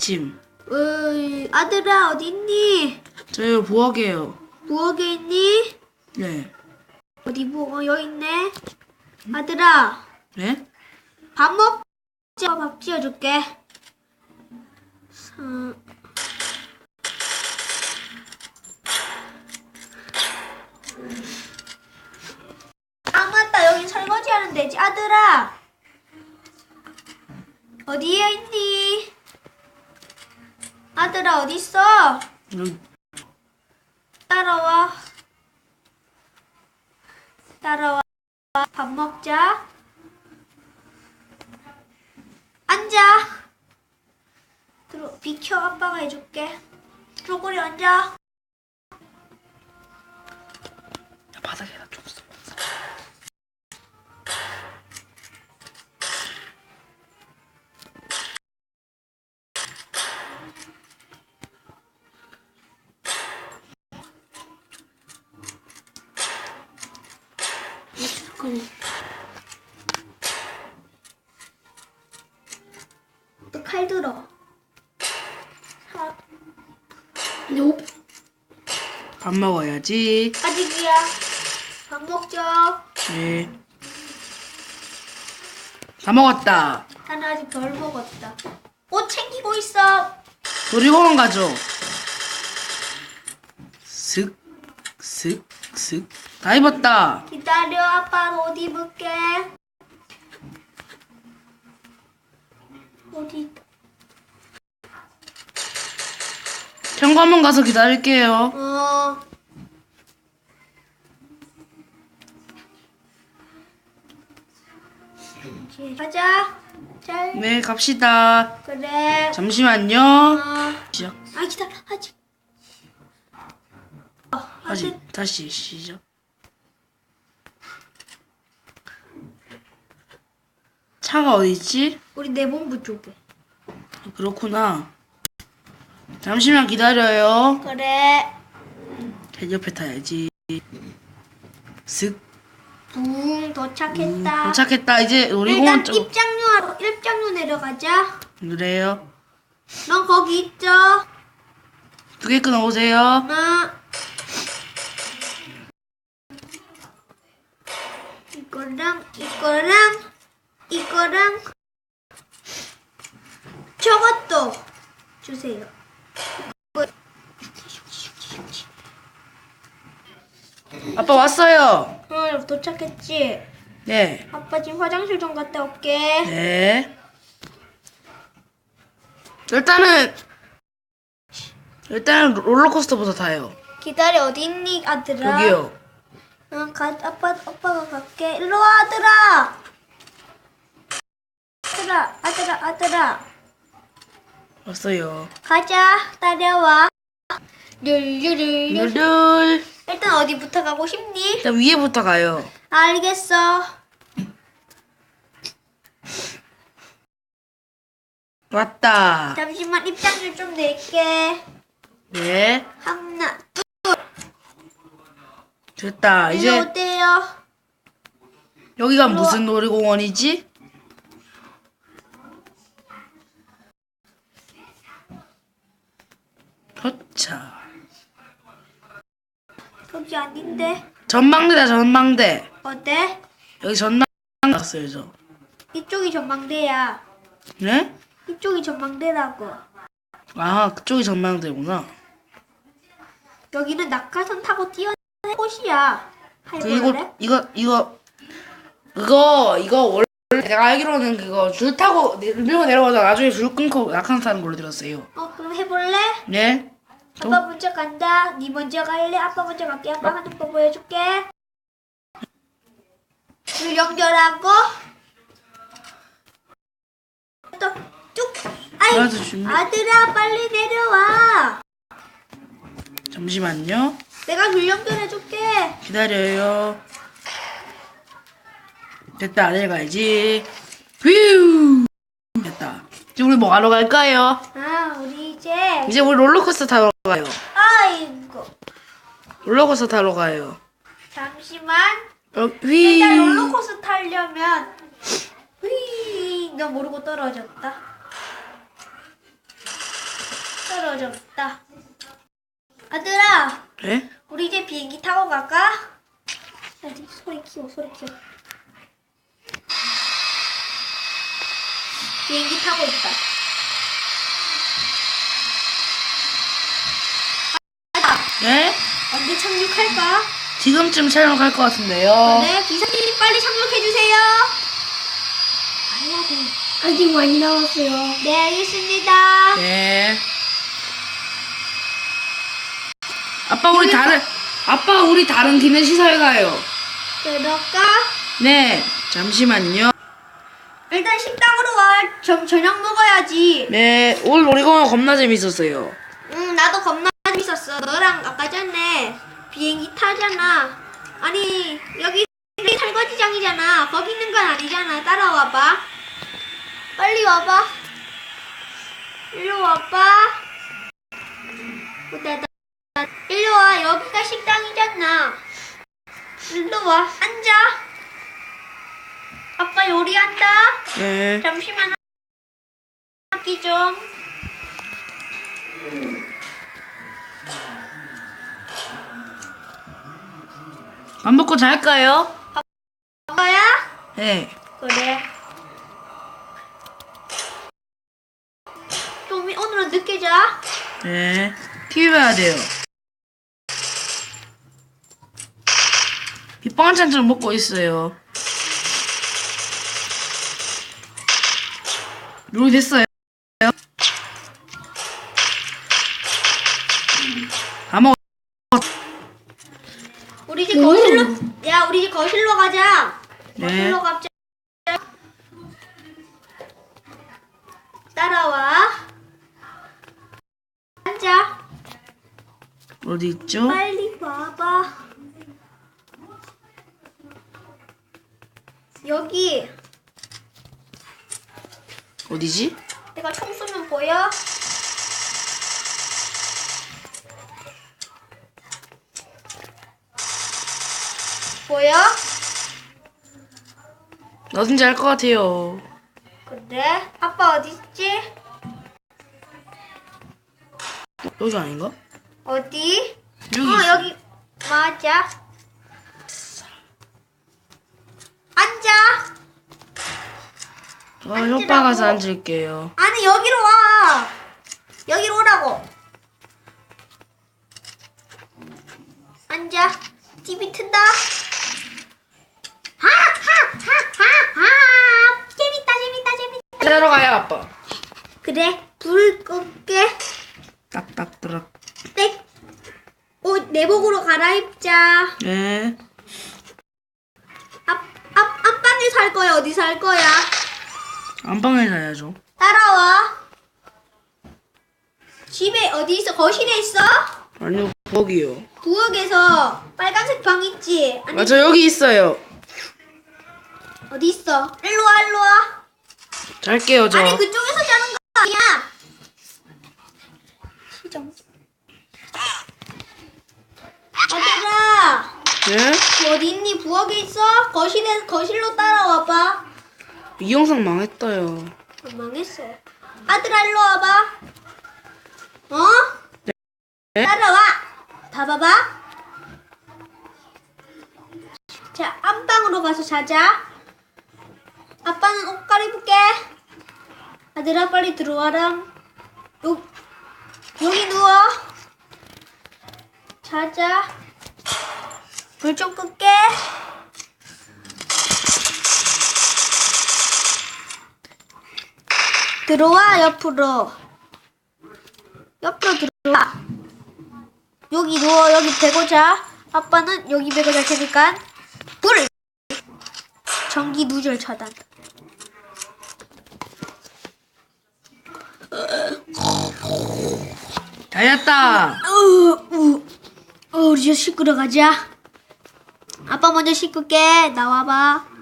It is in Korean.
찜. 어이, 아들아 어디 있니? 저희 부엌이에요. 부엌에 있니? 네. 어디 부엌 여기 있네. 아들아 네? 밥 먹자. 밥 지어줄게. 어, 아 맞다 여기 설거지 하는 데지 아들아 어디에 있니? 아들아 어디 있어? 따라와. 따라와. 밥 먹자. 앉아. 들어, 비켜. 아빠가 해줄게. 쪼그리 앉아. 또칼 들어. 자, 밥 먹어야지. 아직이야. 밥 먹자. 네. 다 먹었다. 나는 아직 덜 먹었다. 옷 챙기고 있어. 놀이공원 가죠. 슥, 슥, 슥. 다 입었다. 기다려. 아빠 옷 입을게. 어디 있다. 현관문 가서 기다릴게요. 어. 가자. 잘. 네, 갑시다. 그래. 잠시만요. 어. 시작. 아 기다려. 아직. 어, 다시, 아직. 다시 시작. 차가 어디 있지? 우리 내본부 쪽에. 그렇구나. 잠시만 기다려요. 그래. 제 옆에 타야지. 슥. 붕 도착했다. 음, 도착했다. 이제 놀이공원 일단 쪽. 입장료 입장료 내려가자. 그래요. 넌 거기 있죠. 두 개 끊어 오세요. 하나. 이거랑 이거랑 이거랑 저것도 주세요. 아빠 왔어요. 어, 도착했지. 네. 아빠 지금 화장실 좀 갔다 올게. 네. 일단은 일단은 롤러코스터부터 타요. 기다려 어디 있니 아들아? 여기요. 응, 가, 아빠 아빠가 갈게. 일로 와 아들아. 아들아 아들아 아들아. 왔어요. 가자 따라와. 룰루룰루. 룰. 일단 어디부터 가고 싶니? 일단 위에부터 가요. 알겠어. 왔다. 잠시만 입장료 좀 낼게. 네. 하나, 됐다. 이제 이제 어때요? 여기가 무슨 놀이공원이지? 도착. 거기 아닌데. 전망대다 전망대. 어때? 여기 전망 갔어요 저. 이쪽이 전망대야. 네? 이쪽이 전망대라고. 아 그쪽이 전망대구나. 여기는 낙하산 타고 뛰어내는 곳이야. 그리고 할머니? 이거 이거 그거 이거 원래 내가 알기로는 그거 줄 타고 내- 밀고 내려가다 나중에 줄 끊고 낙하산 타는 걸로 들었어요. 어 그럼 해볼래? 네? 저- 아빠 먼저 간다. 네 먼저 갈래? 아빠 먼저 갈게. 아빠 하는 거 보여줄게. 줄 연결하고 또쭉 아이 준비. 아들아 빨리 내려와. 잠시만요. 내가 줄 연결해줄게. 기다려요. 됐다 내려가야지. 휘우 됐다. 이제 우리 뭐 하러 갈까요? 이제 우리 롤러코스터 타러 가요. 아이고 롤러코스터 타러 가요. 잠시만. 어, 휘. 일단 롤러코스터 타려면 휘, 너 모르고 떨어졌다. 떨어졌다. 아들아, 네? 우리 이제 비행기 타고 갈까? 아직 소리 키워, 소리 키워. 비행기 타고 있다. 네? 언제 착륙할까? 지금쯤 촬영할 것 같은데요. 네, 기사님 빨리 착륙해주세요. 가야 돼. 아직 많이 남았어요. 네, 알겠습니다. 네. 아빠 우리 다른 아빠 우리 다른 기내 시설 가요. 그럴까? 네. 잠시만요. 일단 식당으로 와. 저, 저녁 먹어야지. 네. 오늘 놀이공원 겁나 재밌었어요. 응, 나도 겁나 재밌었어. 너랑 아까 전에 비행기 타잖아. 아니, 여기 설거지장이잖아. 거기 있는 건 아니잖아. 따라와봐. 빨리 와봐. 일로 와봐. 일로 와. 여기가 식당이잖아. 일로 와. 앉아. 아빠 요리한다. 네. 잠시만. 하기 좀. 밥 먹고 잘까요? 거야? 네. 그래. 좀 오늘은 늦게 자. 네. TV 봐야 돼요. 밑반찬 먹고 있어요. 요리 됐어요? 거실로 가자. 따라와. 앉아. 어디 있죠? 빨리 와봐. 여기 어디지? 내가 총 쏘면 보여? 보여? 어딘지 알 것 같아요. 그래? 아빠 어디 있지? 여기 아닌가? 어디? 여기 어. 여기 맞아. 앉아. 어, 효과 가서 앉을게요. 아니 여기로 와. 여기로 오라고. 앉아. TV 튼다. 아빠. 그래 불 끌게. 딱딱딱. 땡. 옷 내복으로 갈아입자. 네. 앞, 앞, 앞방에 살 거야? 어디 살 거야? 안방에 자야죠. 따라와. 집에 어디 있어? 거실에 있어? 아니요, 부엌이요. 부엌에서 빨간색 방 있지? 아니, 맞아, 여기 있어요. 어디 있어? 일로 와, 일로 와. 잘게요, 저. 아니, 그쪽에서 자는 거 아니야. 시정. 아들아, 네? 어디 있니? 부엌에 있어? 거실에, 거실로 따라와봐. 이 영상 망했다요. 아, 망했어. 아들아, 일로 와봐. 어? 네? 따라와. 봐봐봐. 자, 안방으로 가서 자자. 아빠는 옷 갈아입을게. 아들아, 빨리 들어와라. 요, 여기 누워. 자자. 불 좀 끌게. 들어와, 옆으로. 옆으로 들어와. 여기 누워 여기 베고 자. 아빠는 여기 베고 잘 테니까 불. 전기 누절 차단. 다 됐다. 어, 우, 어, 우리 저 씻으러 가자. 아빠 먼저 씻을게. 나와봐.